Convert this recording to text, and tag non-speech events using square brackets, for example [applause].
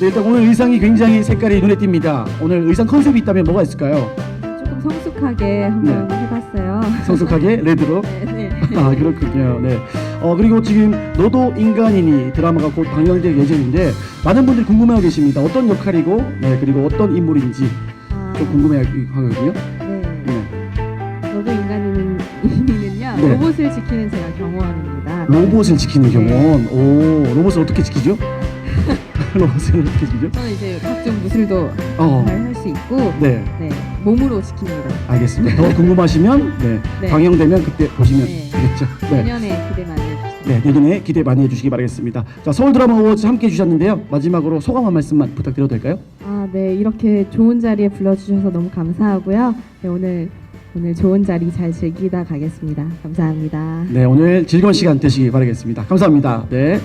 네, 일단 오늘 의상이 굉장히 색깔이 눈에 띕니다. 오늘 의상 컨셉이 있다면 뭐가 있을까요? 조금 성숙하게 한번 해봤어요. 성숙하게 [laughs] 레드로. 네, 네. 아 그렇군요. 네. 어 그리고 지금 너도 인간이니 드라마가 곧 방영될 예정인데 많은 분들이 궁금해하고 계십니다. 어떤 역할이고, 네 그리고 어떤 인물인지 아, 좀 궁금해하거든요. 네. 네. 너도 인간이는 이는요 네. 로봇을 지키는 제가 경호원입니다. 로봇을 지키는 네. 경우는 오 로봇을 어떻게 지키죠? [laughs] 어떻게 지키죠? 저는 이제 각종 무술도 어. 잘 할 수 있고 네. 네 몸으로 지킵니다. 알겠습니다. 더 궁금하시면 네, 네. 방영되면 그때 보시면 네. 되겠죠. 네. 내년에 기대 많이 해주세요. 네, 내년에 기대 많이 해주시기 바라겠습니다. 자, 서울 드라마 어워즈 함께 해주셨는데요. 마지막으로 소감 한 말씀만 부탁드려도 될까요? 아, 네 이렇게 좋은 자리에 불러주셔서 너무 감사하고요. 네, 오늘 오늘 좋은 자리 잘 즐기다 가겠습니다. 감사합니다. 네, 오늘 즐거운 시간 되시기 바라겠습니다. 감사합니다. 네.